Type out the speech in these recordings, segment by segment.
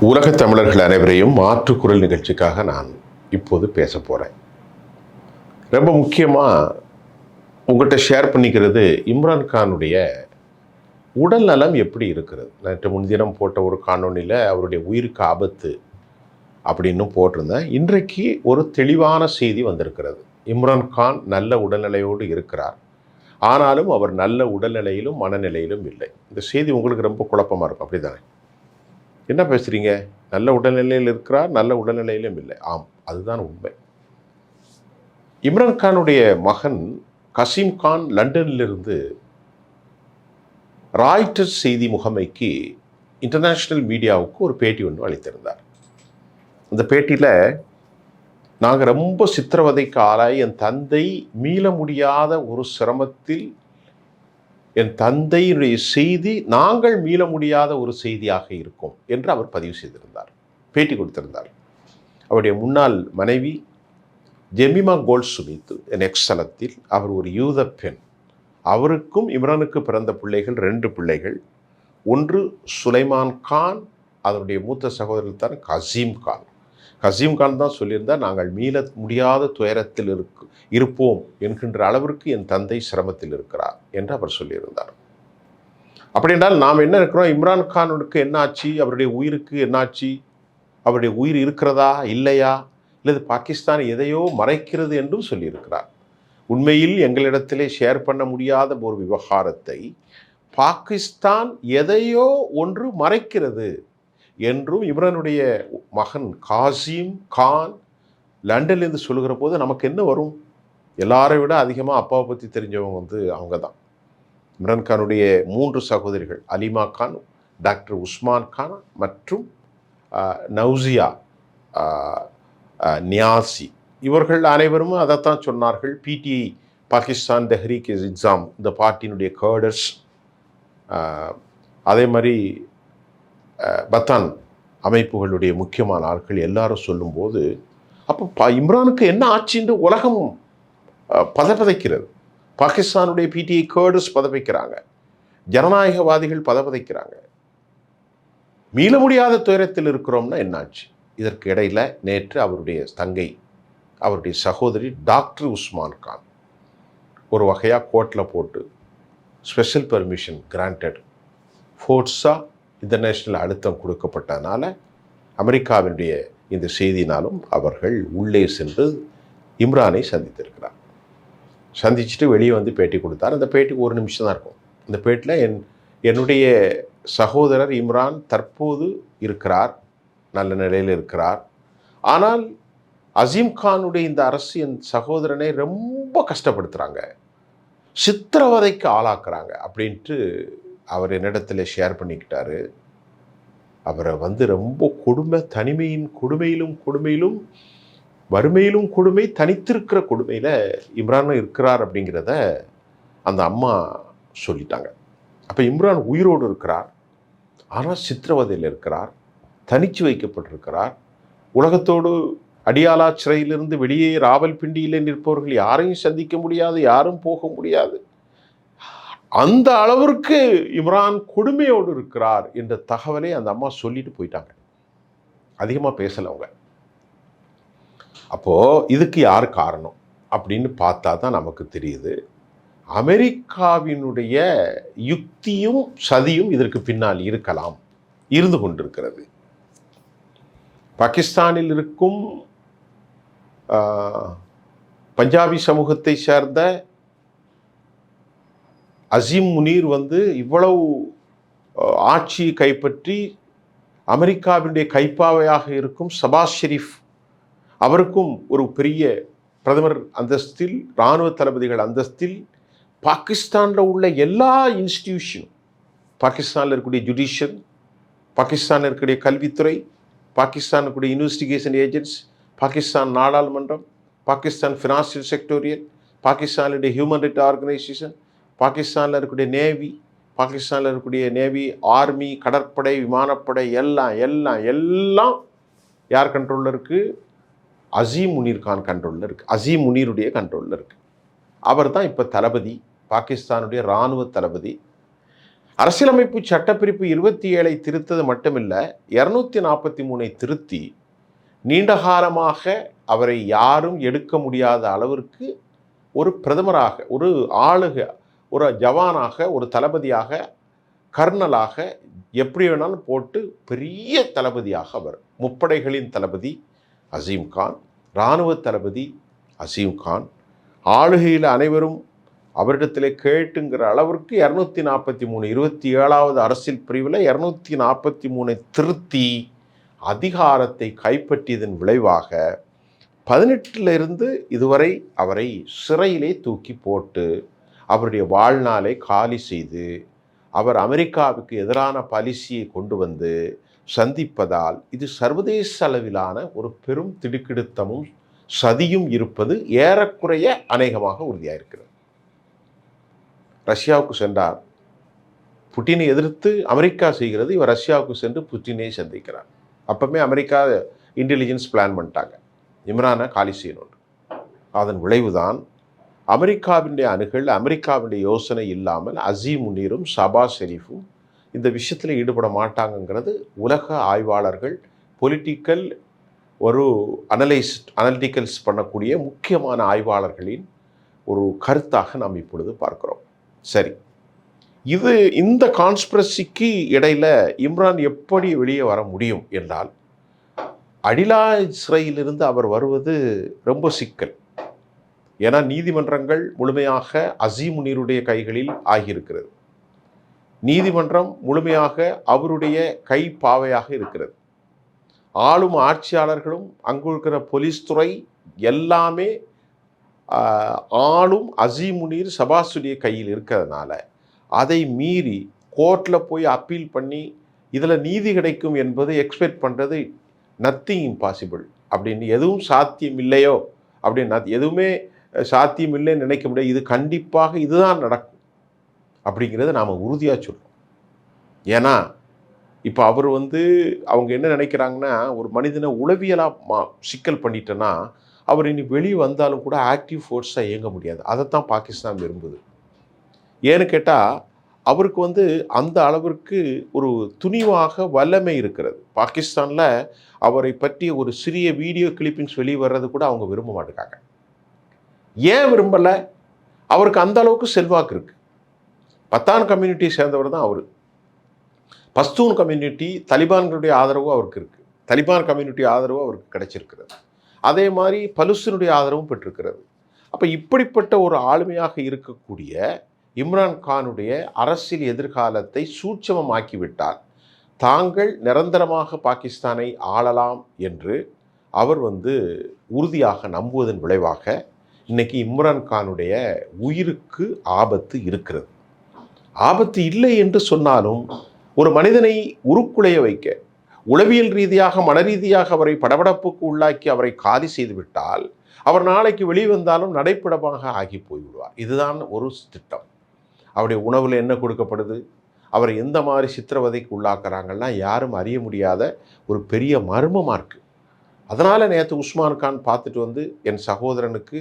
உலகத் தமிழர்கள் அனைவரையும் மாற்றுக்குரல் நிகழ்ச்சிக்காக நான் இப்போது பேச போகிறேன் ரொம்ப முக்கியமாக உங்கள்கிட்ட ஷேர் பண்ணிக்கிறது இம்ரான் கானுடைய உடல் நலம் எப்படி இருக்கிறது? நேற்று முன்தினம் போட்ட ஒரு காணொலியில் அவருடைய உயிருக்கு ஆபத்து அப்படின்னு போட்டிருந்தேன். இன்றைக்கு ஒரு தெளிவான செய்தி வந்திருக்கிறது. இம்ரான் கான் நல்ல உடல்நிலையோடு இருக்கிறார். ஆனாலும் அவர் நல்ல உடல்நிலையிலும் மனநிலையிலும் இல்லை. இந்த செய்தி உங்களுக்கு ரொம்ப குழப்பமாக இருக்கும். அப்படி தானே என்ன பேசுகிறீங்க நல்ல உடல்நிலையில் இருக்கிறார் நல்ல உடல்நிலையிலும் இல்லை. ஆம் அதுதான் உண்மை. இம்ரான் கானுடைய மகன் கசீம் கான் லண்டனிலிருந்து ராய்டர்ஸ் செய்தி முகமைக்கு இன்டர்நேஷ்னல் மீடியாவுக்கு ஒரு பேட்டி ஒன்று அளித்திருந்தார். அந்த பேட்டியில் நாங்கள் ரொம்ப சித்திரவதைக்கு ஆளாய் என் தந்தை மீள முடியாத ஒரு சிரமத்தில் என் தந்தையினுடைய செய்தி நாங்கள் மீள முடியாத ஒரு செய்தியாக இருக்கும் என்று அவர் பதிவு செய்திருந்தார். பேட்டி கொடுத்திருந்தார். அவருடைய முன்னாள் மனைவி ஜெமிமா கோல் சுமித் என் எக்ஸலத்தில் அவர் ஒரு யூத பெண். அவருக்கும் இம்ரானுக்கு பிறந்த பிள்ளைகள் ரெண்டு பிள்ளைகள். ஒன்று சுலைமான் கான் அதனுடைய மூத்த சகோதரர் தான் கசீம் கான். கசீம்கான் தான் சொல்லியிருந்தார் நாங்கள் மீள முடியாத துயரத்தில் இருக்கு இருப்போம் என்கின்ற அளவிற்கு என் தந்தை சிரமத்தில் இருக்கிறார் என்று அவர் சொல்லியிருந்தார். அப்படி என்றால் நாம் என்ன இருக்கிறோம்? இம்ரான் கானுக்கு என்னாச்சு அவருடைய உயிருக்கு என்னாச்சு அவருடைய உயிர் இருக்கிறதா? இல்லையா? இல்லது பாகிஸ்தான் எதையோ மறைக்கிறது என்றும் சொல்லியிருக்கிறார். உண்மையில் எங்களிடத்திலே ஷேர் பண்ண முடியாத ஒரு விவகாரத்தை பாகிஸ்தான் எதையோ ஒன்று மறைக்கிறது. என்றும் இவரனுடைய மகன் காசிம் கான் லண்டன்லேருந்து சொல்லுகிற போது நமக்கு என்ன வரும்? எல்லாரை விட அதிகமாக அப்பாவை பற்றி தெரிஞ்சவங்க வந்து அவங்க தான் இம்ரான் கானுடைய மூன்று சகோதரிகள் அலிமா கான் டாக்டர் உஸ்மான் கான் மற்றும் நவ்சியா நௌசியா நியாசி. இவர்கள் அனைவரும் அதைத்தான் சொன்னார்கள். பிடிஐ பாகிஸ்தான் தெஹ்ரீக் எக்ஸாம் இந்த பார்ட்டியினுடைய கேர்டர்ஸ். அதே மாதிரி பத்தான் அமைப்புகளுடைய முக்கியமான ஆட்கள் எல்லாரும் சொல்லும்போது அப்போ ப இம்ரானுக்கு என்ன ஆட்சின்னு உலகம் அஹ், பதபதைக்கிறது பாகிஸ்தானுடைய பிடிஐ கேர்டர்ஸ் பதவிக்கிறாங்க ஜனநாயகவாதிகள் பதபதைக்கிறாங்க மீள முடியாத துயரத்தில் இருக்கிறோம்னா என்னாச்சு? இதற்கு இடையில நேற்று அவருடைய தங்கை அவருடைய சகோதரி டாக்டர் உஸ்மான் கான் ஒரு வகையாக கோர்ட்டில் போட்டு ஸ்பெஷல் பெர்மிஷன் கிராண்டட் ஃபோர்ஸாக இன்டர்நேஷ்னல் அழுத்தம் கொடுக்கப்பட்டனால அமெரிக்காவினுடைய இந்த செய்தினாலும் அவர்கள் உள்ளே சென்று இம்ரானை சந்தித்திருக்கிறார். சந்திச்சுட்டு வெளியே வந்து பேட்டி கொடுத்தார். அந்த பேட்டிக்கு ஒரு நிமிஷம் தான் இருக்கும். இந்த பேட்டியில் என் என்னுடைய சகோதரர் இம்ரான் தற்போது இருக்கிறார். நல்ல நிலையில் இருக்கிறார். ஆனால் அசீம் கானுடைய இந்த அரசு என் சகோதரனை ரொம்ப கஷ்டப்படுத்துகிறாங்க சித்திரவதைக்கு ஆளாக்குறாங்க அப்படின்ட்டு அவர் என்னிடத்துல ஷேர் பண்ணிக்கிட்டாரு. அவரை வந்து ரொம்ப கொடுமை தனிமையின் கொடுமையிலும் கொடுமையிலும் வறுமையிலும் கொடுமை தனித்திருக்கிற கொடுமையில் இம்ரான் இருக்கிறார் அப்படிங்கிறத அந்த அம்மா சொல்லிட்டாங்க. அப்போ இம்ரான் உயிரோடு இருக்கிறார் ஆனால் சித்திரவதையில் இருக்கிறார் தனிச்சு வைக்கப்பட்டிருக்கிறார். உலகத்தோடு அடியாலா சிறையிலிருந்து வெளியே ராவல்பிண்டியிலே நிற்பவர்கள் யாரையும் சந்திக்க முடியாது யாரும் போக முடியாது. அந்த அளவிற்கு இம்ரான் கொடுமையோடு இருக்கிறார் என்ற தகவலை அந்த அம்மா சொல்லிட்டு போயிட்டாங்க. அதிகமாக பேசலை அவங்க. அப்போது இதுக்கு யார் காரணம்? அப்படின்னு பார்த்தா தான் நமக்கு தெரியுது. அமெரிக்காவினுடைய யுக்தியும் சதியும் இதற்கு பின்னால் இருக்கலாம். இருந்து கொண்டிருக்கிறது. பாகிஸ்தானில் இருக்கும் பஞ்சாபி சமூகத்தை சேர்ந்த அசீம் முனீர் வந்து இவ்வளவு ஆட்சியை கைப்பற்றி அமெரிக்காவினுடைய கைப்பாவையாக இருக்கும் சபாஸ் ஷெரீஃப் அவருக்கும் ஒரு பெரிய பிரதமர் அந்தஸ்தில் இராணுவ தளபதிகள் அந்தஸ்தில் பாகிஸ்தானில் உள்ள எல்லா இன்ஸ்டிடியூஷனும் பாகிஸ்தானில் இருக்கக்கூடிய ஜுடிஷியல் பாகிஸ்தானில் இருக்கக்கூடிய கல்வித்துறை பாகிஸ்தான் இருக்கக்கூடிய இன்வெஸ்டிகேஷன் ஏஜென்ட்ஸ் பாகிஸ்தான் நாடாளுமன்றம் பாகிஸ்தான் ஃபினான்சியல் செக்டோரியல் பாகிஸ்தானுடைய ஹியூமன் ரைட் ஆர்கனைசேஷன் பாகிஸ்தானில் இருக்கக்கூடிய நேவி பாகிஸ்தானில் இருக்கக்கூடிய நேவி ஆர்மி கடற்படை விமானப்படை எல்லாம் எல்லாம் எல்லாம் யார் கண்ட்ரோலில் இருக்குது அசீம் முனீர் கான் கண்ட்ரோலில் இருக்குது அசீம் முனீருடைய கண்ட்ரோலில் இருக்குது அவர் தான் இப்போ தளபதி பாகிஸ்தானுடைய இராணுவ தளபதி. அரசியலமைப்பு சட்டப்பிரிப்பு இருபத்தி ஏழை திருத்தது மட்டுமில்லை இரநூத்தி நாற்பத்தி மூணை திருத்தி நீண்டகாலமாக அவரை யாரும் எடுக்க முடியாத அளவிற்கு ஒரு பிரதமராக ஒரு ஆளுக ஒரு ஜவானாக ஒரு தளபதியாக கர்னலாக எப்படி வேணாலும் போட்டு பெரிய தளபதியாக அவர் முப்படைகளின் தளபதி அசீம் கான் இராணுவ தளபதி அசீம் கான் ஆளுகையில் அனைவரும் அவரிடத்தில் கேட்டுங்கிற அளவிற்கு இரநூத்தி நாற்பத்தி மூணு இருபத்தி ஏழாவது அரசியல் பிரிவில் இரநூத்தி நாற்பத்தி மூணை திருத்தி அதிகாரத்தை கைப்பற்றியதன் விளைவாக பதினெட்டில் இருந்து இதுவரை அவரை சிறையிலே தூக்கி போட்டு அவருடைய வாழ்நாளை காலி செய்து அவர் அமெரிக்காவுக்கு எதிரான பாலிசியை கொண்டு வந்து சந்திப்பதால் இது சர்வதேச அளவிலான ஒரு பெரும் திடுக்கிடுத்தமும் சதியும் இருப்பது ஏறக்குறைய அநேகமாக உறுதியாயிருக்கிறது. ரஷ்யாவுக்கு சென்றார். புட்டினை எதிர்த்து அமெரிக்கா செய்கிறது இவர் ரஷ்யாவுக்கு சென்று புட்டினை சந்திக்கிறார். அப்பவுமே அமெரிக்கா இன்டெலிஜென்ஸ் பிளான் பண்ணிட்டாங்க. இம்ரானை காலி செய்யணும் அதன் விளைவுதான் அமெரிக்காவினுடைய அணுகல் அமெரிக்காவினுடைய யோசனை இல்லாமல் அசீம் முனீரும் சபா ஷெரீஃபும் இந்த விஷயத்தில் ஈடுபட மாட்டாங்கங்கிறது உலக ஆய்வாளர்கள் பொலிட்டிக்கல் ஒரு அனலைஸ்ட் அனலிட்டிக்கல்ஸ் பண்ணக்கூடிய முக்கியமான ஆய்வாளர்களின் ஒரு கருத்தாக நாம் இப்பொழுது பார்க்கிறோம். சரி. இது இந்த கான்ஸ்பிரசிக்கு இடையில் இம்ரான் எப்படி வெளியே வர முடியும் என்றால் அடிலா சிறையிலிருந்து அவர் வருவது ரொம்ப சிக்கல். ஏன்னா நீதிமன்றங்கள் முழுமையாக அசீமுனீருடைய கைகளில் ஆகியிருக்கிறது. நீதிமன்றம் முழுமையாக அவருடைய கை பாவையாக இருக்கிறது. ஆளும் ஆட்சியாளர்களும் அங்கு இருக்கிற போலீஸ் துறை எல்லாமே ஆளும் அசீமுனீர் சபாசுடைய கையில் இருக்கிறதுனால அதை மீறி கோர்ட்டில் போய் அப்பீல் பண்ணி இதில் நீதி கிடைக்கும் என்பது எக்ஸ்பெக்ட் பண்ணுறது நத்திங் இம்பாசிபிள் அப்படின்னு எதுவும் சாத்தியம் இல்லையோ அப்படின்னு நத்- எதுவுமே சாத்தியம் இல்லைன்னு நினைக்க முடியாது. இது கண்டிப்பாக இதுதான் நடக்கும். அப்படிங்கிறத நாம் உறுதியாக சொல்கிறோம் ஏன்னா இப்போ அவர் வந்து அவங்க என்ன நினைக்கிறாங்கன்னா ஒரு மனிதனை உளவியலாக மா சிக்கல் பண்ணிட்டேன்னா அவர் இனி வெளியே வந்தாலும் கூட ஆக்டிவ் ஃபோர்ஸாக இயங்க முடியாது. அதைத்தான் பாகிஸ்தான் விரும்புது. ஏன்னு கேட்டால் அவருக்கு வந்து அந்த அளவிற்கு ஒரு துணிவாக வல்லமை இருக்கிறது. பாகிஸ்தானில் அவரை பற்றிய ஒரு சிறிய வீடியோ கிளிப்பிங்ஸ் வெளியே வர்றது கூட அவங்க விரும்ப மாட்டேங்காங்க ஏன் விரும்பலை? அவருக்கு அந்த அளவுக்கு செல்வாக்கு இருக்குது பத்தான் கம்யூனிட்டியை சேர்ந்தவர் தான் அவர். பஸ்தூன் கம்யூனிட்டி தலிபான்களுடைய ஆதரவு அவருக்கு இருக்குது தலிபான் கம்யூனிட்டி ஆதரவு அவருக்கு கிடைச்சிருக்கிறது. அதே மாதிரி பலுஸ்தீனுடைய ஆதரவும் பெற்றிருக்கிறது. அப்போ இப்படிப்பட்ட ஒரு ஆளுமையாக இருக்கக்கூடிய இம்ரான் கானுடைய அரசியல் எதிர்காலத்தை சூட்சமமாக்கிவிட்டார் தாங்கள் நிரந்தரமாக பாகிஸ்தானை ஆளலாம் என்று அவர் வந்து உறுதியாக நம்புவதன் விளைவாக இன்னைக்கு இம்ரான் கானுடைய உயிருக்கு ஆபத்து இருக்கிறது. ஆபத்து இல்லை என்று சொன்னாலும் ஒரு மனிதனை உருக்குலைய வைக்க உளவியல் ரீதியாக மனரீதியாக அவரை படபடப்புக்கு உள்ளாக்கி அவரை காலி செய்து விட்டால் அவர் நாளைக்கு வெளிவந்தாலும் நடைப்படமாக ஆகி போய்விடுவார் இதுதான் ஒரு திட்டம். அவருடைய உணவில் என்ன கொடுக்கப்படுது? அவரை எந்த மாதிரி சித்திரவதைக்கு உள்ளாக்குறாங்கன்னா யாரும் அறிய முடியாத ஒரு பெரிய மர்மமாக இருக்குது அதனால் நேற்று உஸ்மான் கான் பார்த்துட்டு வந்து என் சகோதரனுக்கு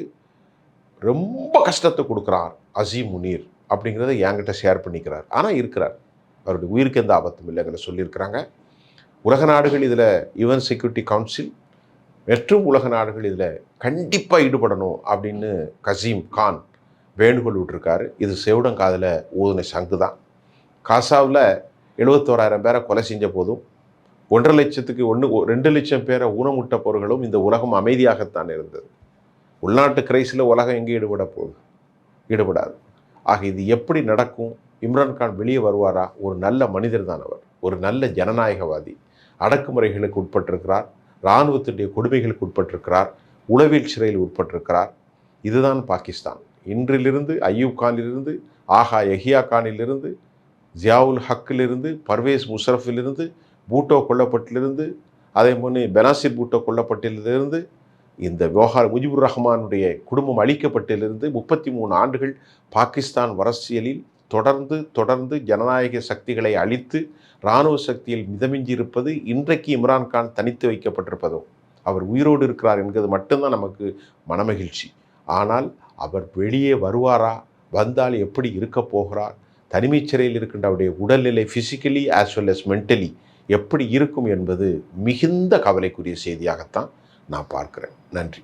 ரொம்ப கஷ்டத்தை கொடுக்குறார் அசீம் முனீர் அப்படிங்கிறத என்கிட்ட ஷேர் பண்ணிக்கிறார். ஆனால் இருக்கிறார். அவருடைய உயிருக்கு எந்த ஆபத்தும் இல்லைங்கிற சொல்லியிருக்கிறாங்க. உலக நாடுகள் இதில் யுஎன் செக்யூரிட்டி கவுன்சில் மற்றும் உலக நாடுகள் இதில் கண்டிப்பாக ஈடுபடணும் அப்படின்னு கசீம் கான் வேண்டுகோள் விட்டுருக்காரு. இது செவிடங்காதில் ஊதுன சங்கு தான். காசாவில் எழுபத்தோராயிரம் பேரை கொலை செஞ்ச போதும் ஒன்றரை லட்சத்துக்கு ஒன்று ரெண்டு லட்சம் பேரை ஊனமுட்ட பொருள்களும் இந்த உலகம் அமைதியாகத்தான் இருந்தது. உள்நாட்டு கிரைஸில் உலகம் எங்கே ஈடுபட போகுது ஈடுபடாது. ஆக இது எப்படி நடக்கும்? இம்ரான்கான் வெளியே வருவாரா? ஒரு நல்ல மனிதர் தான் அவர். ஒரு நல்ல ஜனநாயகவாதி. அடக்குமுறைகளுக்கு உட்பட்டிருக்கிறார். இராணுவத்துடைய கொடுமைகளுக்கு உட்பட்டிருக்கிறார். உளவியல் சிறையில் உட்பட்டிருக்கிறார். இதுதான் பாகிஸ்தான். இன்றிலிருந்து அய்யூப் கானிலிருந்து ஆஹா எஹியா கானிலிருந்து ஜியாவுல் ஹக்கிலிருந்து பர்வேஸ் முஷரஃபிலிருந்து பூட்டோ கொல்லப்பட்டிலிருந்து அதே மாதிரி பெனாசிர் பூட்டோ கொல்லப்பட்டிலிருந்து இந்த விவகார முஜிபுர் ரஹ்மானுடைய குடும்பம் அழிக்கப்பட்டிலிருந்து முப்பத்தி மூணு ஆண்டுகள் பாகிஸ்தான் அரசியலில் தொடர்ந்து தொடர்ந்து ஜனநாயக சக்திகளை அழித்து இராணுவ சக்தியில் மிதமிஞ்சி இருப்பது இன்றைக்கு இம்ரான்கான் தனித்து வைக்கப்பட்டிருப்பதும் அவர் உயிரோடு இருக்கிறார் என்கிறது மட்டும்தான் நமக்கு மனமகிழ்ச்சி. ஆனால் அவர் வெளியே வருவாரா? வந்தால் எப்படி இருக்க போகிறார்? தனிமைச் சிறையில் இருக்கின்ற அவருடைய உடல்நிலை physically as well as mentally எப்படி இருக்கும் என்பது மிகுந்த கவலைக்குரிய செய்தியாகத்தான் நான் பார்க்குறேன். நன்றி.